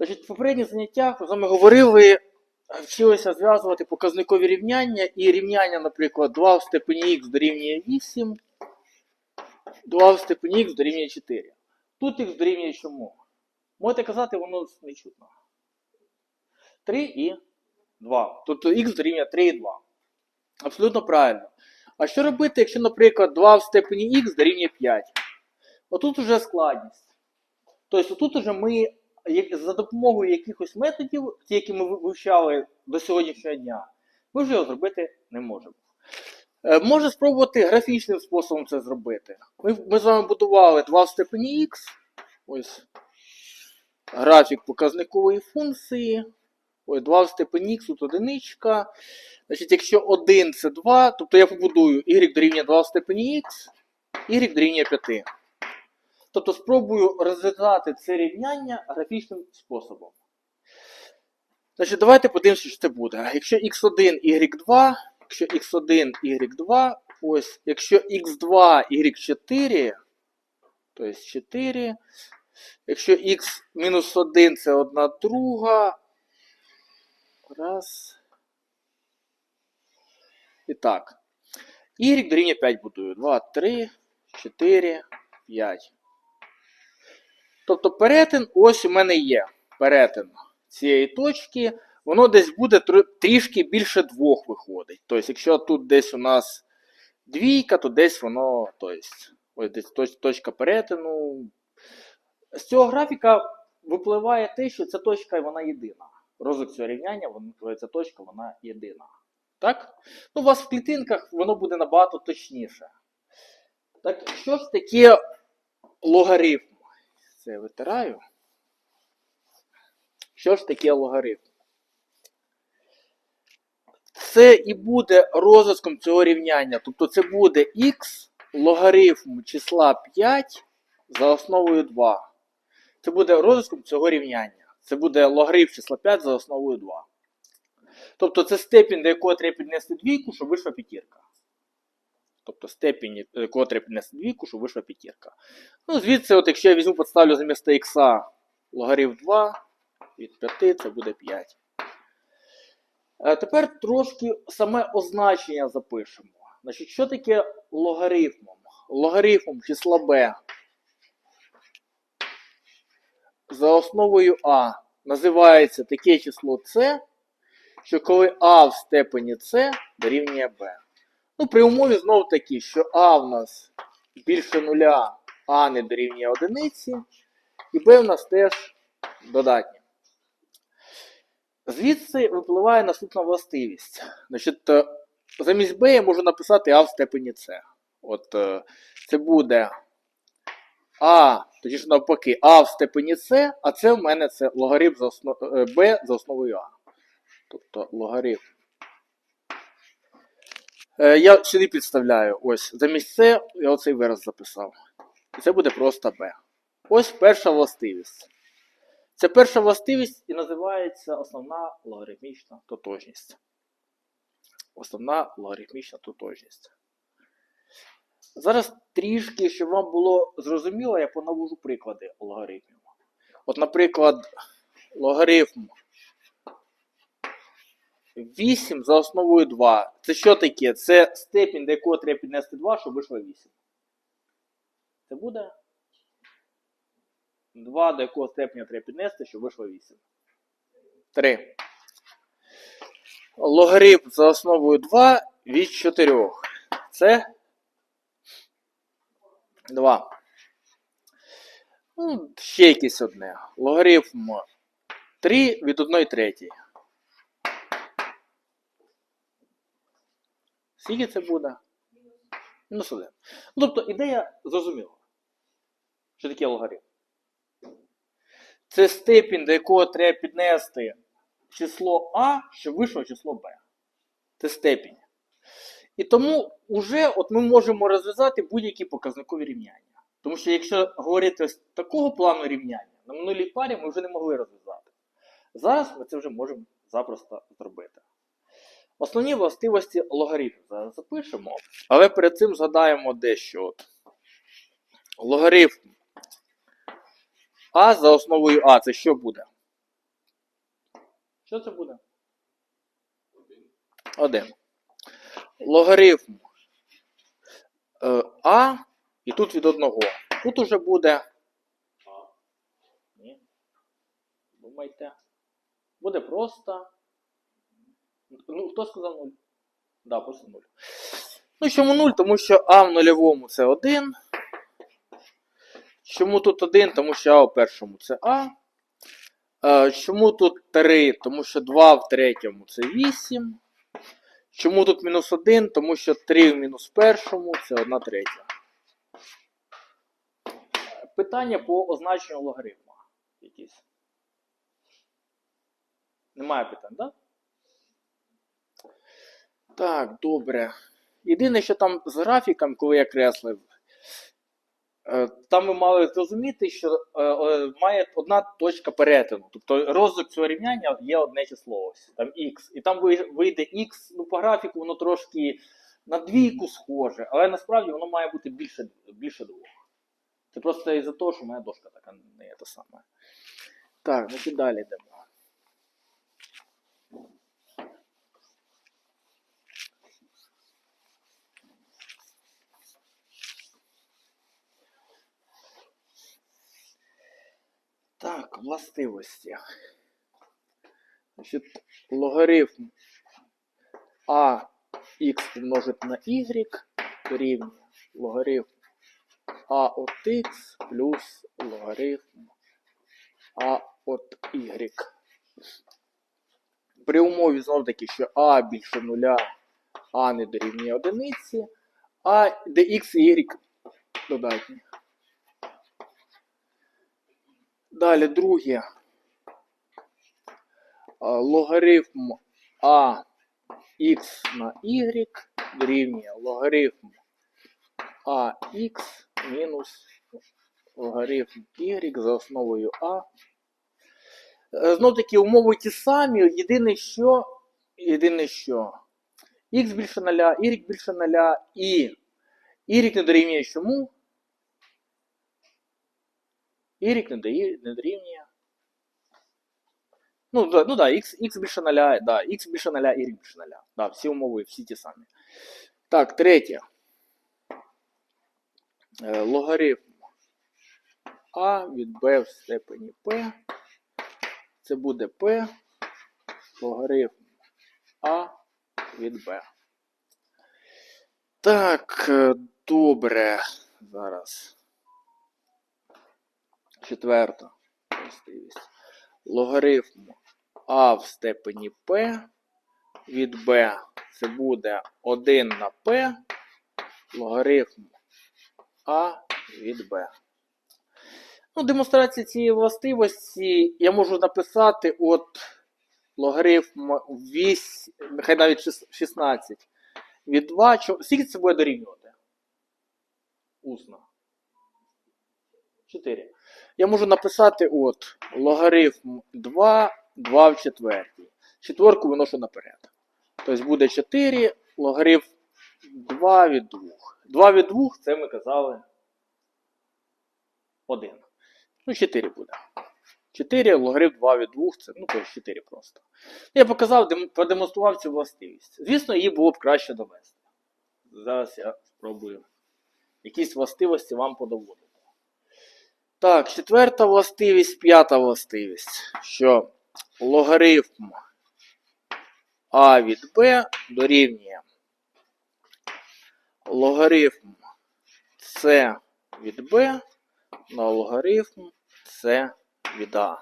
Значить, в попередніх заняттях ми говорили, вчилися зв'язувати показникові рівняння і рівняння, наприклад, 2 в степені х дорівнює 8, 2 в степені х дорівнює 4. Тут х дорівнює чому? Можете казати, воно не чутно. 3 і 2. Тобто х дорівнює 3 і 2. Абсолютно правильно. А що робити, якщо, наприклад, 2 в степені х дорівнює 5? Отут уже складність. Тобто тут уже ми за допомогою якихось методів, ті, які ми вивчали до сьогоднішнього дня, ми вже його зробити не можемо. Е, Може спробувати графічним способом це зробити. Ми, ми з вами будували 2 в степені х. Ось графік показникової функції. Ось 2 в степені х, тут одиничка. Значить, якщо 1 це 2, тобто я побудую y дорівнює 2 в степені х, y дорівнює 5. Тобто спробую розв'язати це рівняння графічним способом. Значить, давайте подивимося, що це буде. Якщо x1, y2, якщо x1, y2, ось, якщо x2, y4, то є 4. Якщо x мінус 1 це одна друга. Раз. І так. Y дорівнює 5 будую. 2, 3, 4, 5. Тобто перетин ось у мене є. Перетин цієї точки. Воно десь буде трішки більше двох виходить. Тобто, якщо тут десь у нас двійка, то десь воно. Тобто, ось десь точ- точка перетину. З цього графіка випливає те, що ця точка вона єдина. Розвиток цього рівняння, вона- ця точка вона єдина. Так? Ну, у вас в клітинках воно буде набагато точніше. Так, що ж таке логарифм? Це витираю. Що ж таке логарифм? Це і буде розв'язком цього рівняння. Тобто це буде х логарифм числа 5 за основою 2. Це буде розв'язком цього рівняння. Це буде логарифм числа 5 за основою 2. Тобто це степінь, до якого треба піднести двійку, щоб вийшла п'ятірка. Тобто якого треба піднести двійку, щоб вийшла п'ятірка. Ну, звідси, от якщо я візьму, підставлю замість х логарифм 2 від 5, це буде 5. Е, Тепер трошки саме означення запишемо. Значить, що таке логарифмом? Логарифмом числа b за основою а називається таке число c, що коли а в степені c дорівнює b. Ну, при умові знову таки, що а в нас більше нуля, а не дорівнює одиниці, і b в нас теж додатнє. Звідси випливає наступна властивість. Значить, е, замість b я можу написати а в степені c. От е, це буде а, точніше навпаки, а в степені c, а це в мене це логарифм за основ... е, b за основою а. Тобто логарифм. Е, Я сюди підставляю. Ось замість С я оцей вираз записав. І це буде просто b. Ось перша властивість. Це перша властивість і називається основна логарифмічна тотожність. Основна логарифмічна тотожність. Зараз трішки, щоб вам було зрозуміло, я понавожу приклади логарифмів. От, наприклад, логарифм 8 за основою 2. Це що таке? Це степінь, до якого треба піднести 2, щоб вийшло 8. Це буде 2, до якого степеня треба піднести, щоб вийшло 8. 3. Логарифм за основою 2 від 4. Це 2. Ну, ще якесь одне. Логарифм 3 від 1 третій. Скільки це буде? Мінус 1. Ну, тобто ідея зрозуміла. Що таке логарифм? Це степінь, до якого треба піднести число А, щоб вийшло число Б. Це степінь. І тому вже от ми можемо розв'язати будь-які показникові рівняння. Тому що якщо говорити з такого плану рівняння, на минулій парі ми вже не могли розв'язати. Зараз ми це вже можемо запросто зробити. Основні властивості логарифму зараз запишемо, але перед цим згадаємо дещо. Логарифм А за основою А це що буде? Що це буде? 1. Логарифм е, А і тут від одного. Тут уже буде. Ні. Думайте. Буде просто. Ну, хто сказав 0? Да, просто 0. Ну, чому 0? Тому що А в нульовому це 1. Чому тут 1? Тому що А в першому це А. Е, Чому тут 3? Тому що 2 в третьому це 8. Чому тут мінус 1? Тому що 3 в мінус першому це 1 третя. Питання по означенню логарифма. Якісь. Немає питань, так? Так, добре. Єдине, що там з графіком, коли я креслив, е, там ви мали зрозуміти, що е, е, має одна точка перетину. Тобто розвиток цього рівняння є одне число, ось, там x. І там вийде x, ну по графіку воно трошки на двійку схоже, але насправді воно має бути більше, більше двох. Це просто із-за того, що моя дошка така не те саме. Так, значить далі йдемо. Так, властивості. Значить, логарифм а х помножити на y дорівнює логарифм а от x плюс логарифм а от y. При умові знов таки, що а більше нуля, а не дорівнює одиниці, а де x і y додатні. Далі друге. Логарифм а х на y дорівнює логарифм ах мінус логарифм y за основою а. Е, Знов таки умови ті самі, єдине що, єдине що, x більше 0, y більше 0 і y не дорівнює чому? Y не дорівнює. Ну, да, ну да, x, x більше 0, да, x більше 0, y більше 0. Да, всі умови, всі ті самі. Так, третє. Е, Логарифм а від b в степені p. Це буде p логарифм а від b. Так, е, добре. Зараз. Четверта властивість. Логарифм а в степені p від b це буде 1 на p логарифм а від b. Ну, демонстрація цієї властивості я можу написати от логарифм 8, нехай навіть 16 від 2. Скільки це буде дорівнювати? Усно. 4. Я можу написати от логарифм 2, 2 в четвертій. Четверку виношу наперед. Тобто буде 4, логарифм 2 від 2. 2 від 2 це ми казали 1. Ну, 4 буде. 4 логарифм 2 від 2, це ну, тобто 4 просто. Я показав, продемонстрував цю властивість. Звісно, її було б краще довести. Зараз я спробую якісь властивості вам подоводити. Так, четверта властивість, п'ята властивість, що логарифм а від b дорівнює логарифм c від b на логарифм c від a.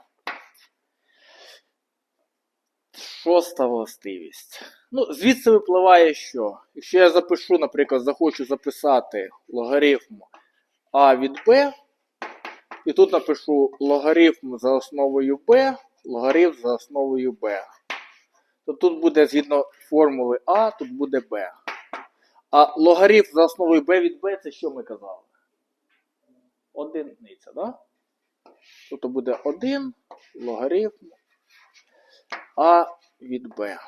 Шоста властивість. Ну, звідси випливає, що якщо я запишу, наприклад, захочу записати логарифм а від b, і тут напишу логарифм за основою b, логарифм за основою b. То тут буде згідно формули А, тут буде b. А логарифм за основою b від b це що ми казали? Одиниця, да? Тут буде 1 логарифм А від b.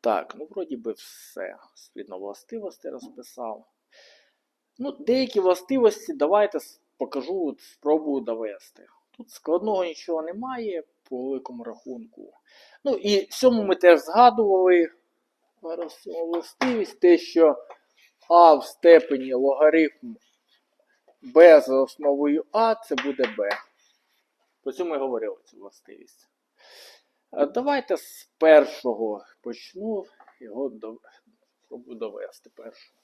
Так, ну вроді би все. Згідно властивості розписав. Ну, деякі властивості давайте покажу, от спробую довести. Тут складного нічого немає. по великому рахунку. Ну і сьому ми теж згадували. Зараз властивість, те, що А в степені логарифм b за основою А, це буде b. Про цьому ми говорили цю властивість. Давайте з першого почну. Його спробую довести першого.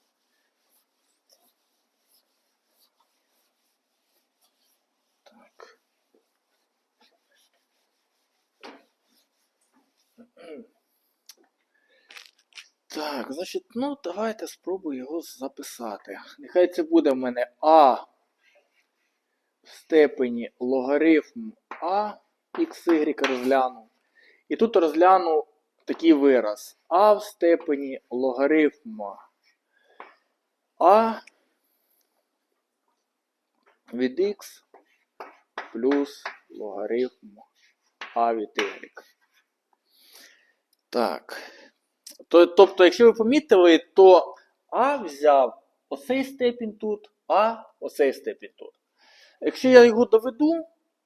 Так, значить, ну давайте спробую його записати. Нехай це буде в мене А в степені логарифм А xy розгляну. І тут розгляну такий вираз. А в степені логарифм А від x плюс логарифм А від y. Так. То- Тобто, якщо ви помітили, то А взяв оцей степінь тут, А оцей степінь тут. Якщо я його доведу,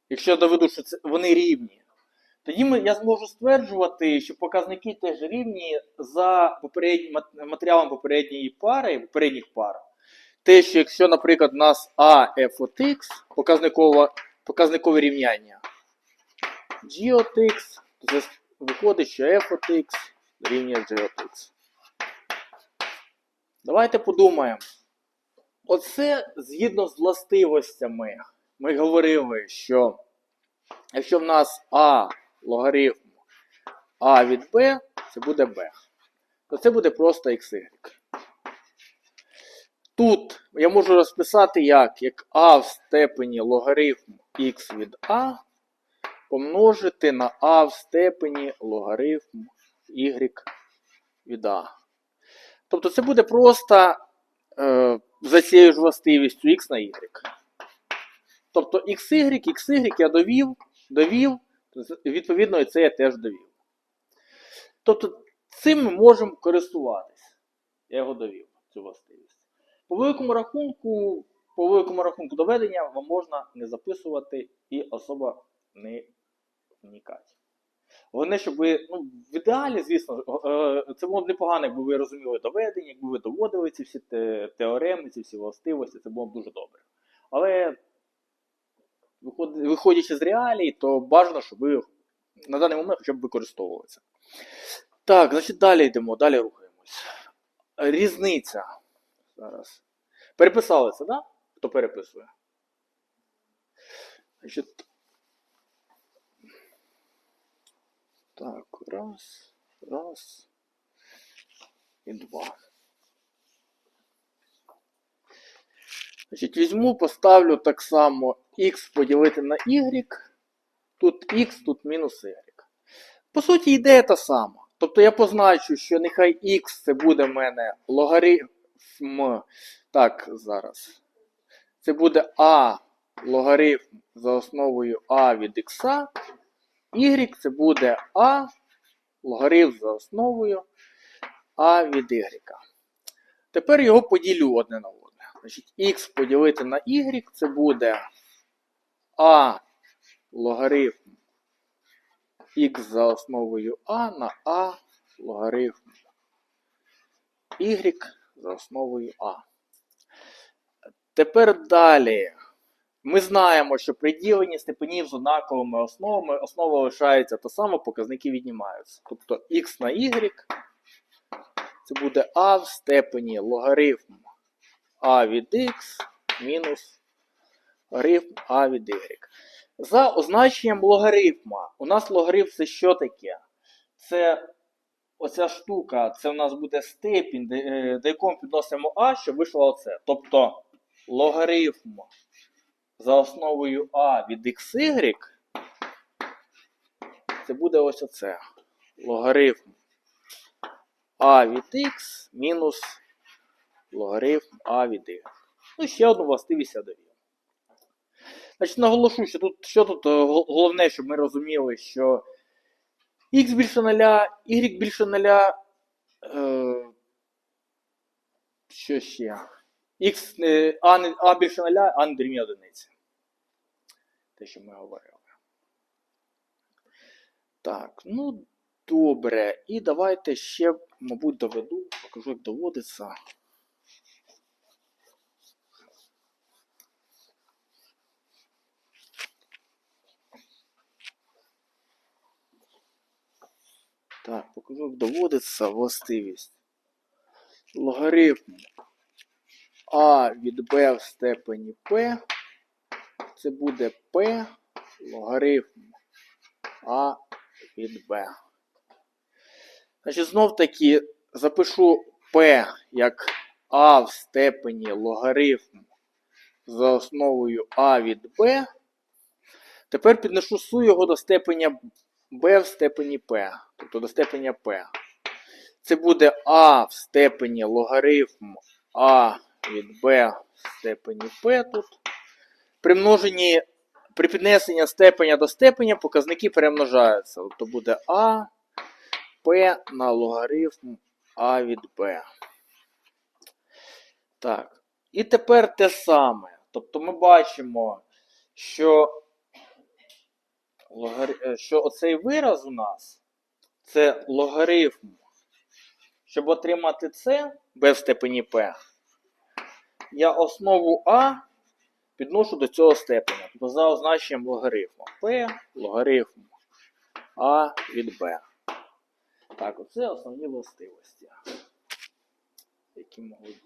якщо я доведу, що це, вони рівні, тоді я зможу стверджувати, що показники теж рівні за попередні, матеріалом попередньої пари, попередніх пар. Те, що якщо, наприклад, у нас А f от x, показникове рівняння g от x, то це виходить, що f от x дорівнює g. Давайте подумаємо. Оце згідно з властивостями. Ми говорили, що якщо в нас А логарифм А від Б, це буде Б. То це буде просто XY. Тут я можу розписати як, як А в степені логарифм Х від А помножити на А в степені логарифм Y від А. Тобто це буде просто е, за цією ж властивістю x на y. Тобто xy, xy я довів, довів, відповідно, і це я теж довів. Тобто цим ми можемо користуватись. Я його довів, цю властивість. По великому рахунку, по великому рахунку доведення вам можна не записувати і особо не вникати. Головне, щоб ви, ну, в ідеалі, звісно, е, це було б непогано, якби ви розуміли доведення, якби ви доводили ці всі теореми, ці всі властивості, це було б дуже добре. Але виходячи з реалій, то бажано, щоб ви на даний момент хоча б використовували це. Так, значить, далі йдемо, далі рухаємось. Різниця. Зараз. Переписали так? Да? Хто переписує? Значить, Так, раз, раз і два. Значить, візьму, поставлю так само x поділити на y. Тут x, тут мінус y. По суті, ідея та сама. Тобто я позначу, що нехай x це буде в мене логарифм. Так, зараз. Це буде а логарифм за основою а від x. Y це буде А логарифм за основою А від Y. Тепер його поділю одне на одне. Значить, Х поділити на Y це буде А логарифм Х за основою А на А логарифм Y за основою А. Тепер далі. Ми знаємо, що при діленні степенів з однаковими основами основа лишається та сама, показники віднімаються. Тобто x на y це буде а в степені логарифм а від x мінус логарифм а від y. За означенням логарифма. У нас логарифм це що таке? Це оця штука, це у нас буде степінь, е, до якого підносимо а, щоб вийшло оце. Тобто логарифм за основою А від xy, це буде ось оце. Логарифм А від x мінус логарифм А від y. Ну, ще одну властивість я. Значить, наголошу, що тут, що тут е, головне, щоб ми розуміли, що x більше 0, y більше 0. Е, що ще? X, а, а більше 0, а не дорівнює одиниці те, що ми говорили. Так, ну добре. І давайте ще, мабуть, доведу, покажу, як доводиться. Так, покажу, як доводиться властивість. Логарифм А від Б в степені П. Це буде П логарифм А від Б. Значить, знов таки запишу P як А в степені логарифм за основою А від Б. Тепер підношу су його до степеня b в степені P, тобто до степеня P. Це буде А в степені логарифм А від b в степені P тут. При при піднесенні степеня до степеня показники перемножаються. Тобто буде А P на логарифм А від b. Так. І тепер те саме. Тобто ми бачимо, що е, що оцей вираз у нас це логарифм. Щоб отримати b в степені p, я основу А підношу до цього степеня. Тобто за означенням логарифму. p логарифм А від b. Так, оце основні властивості, які можуть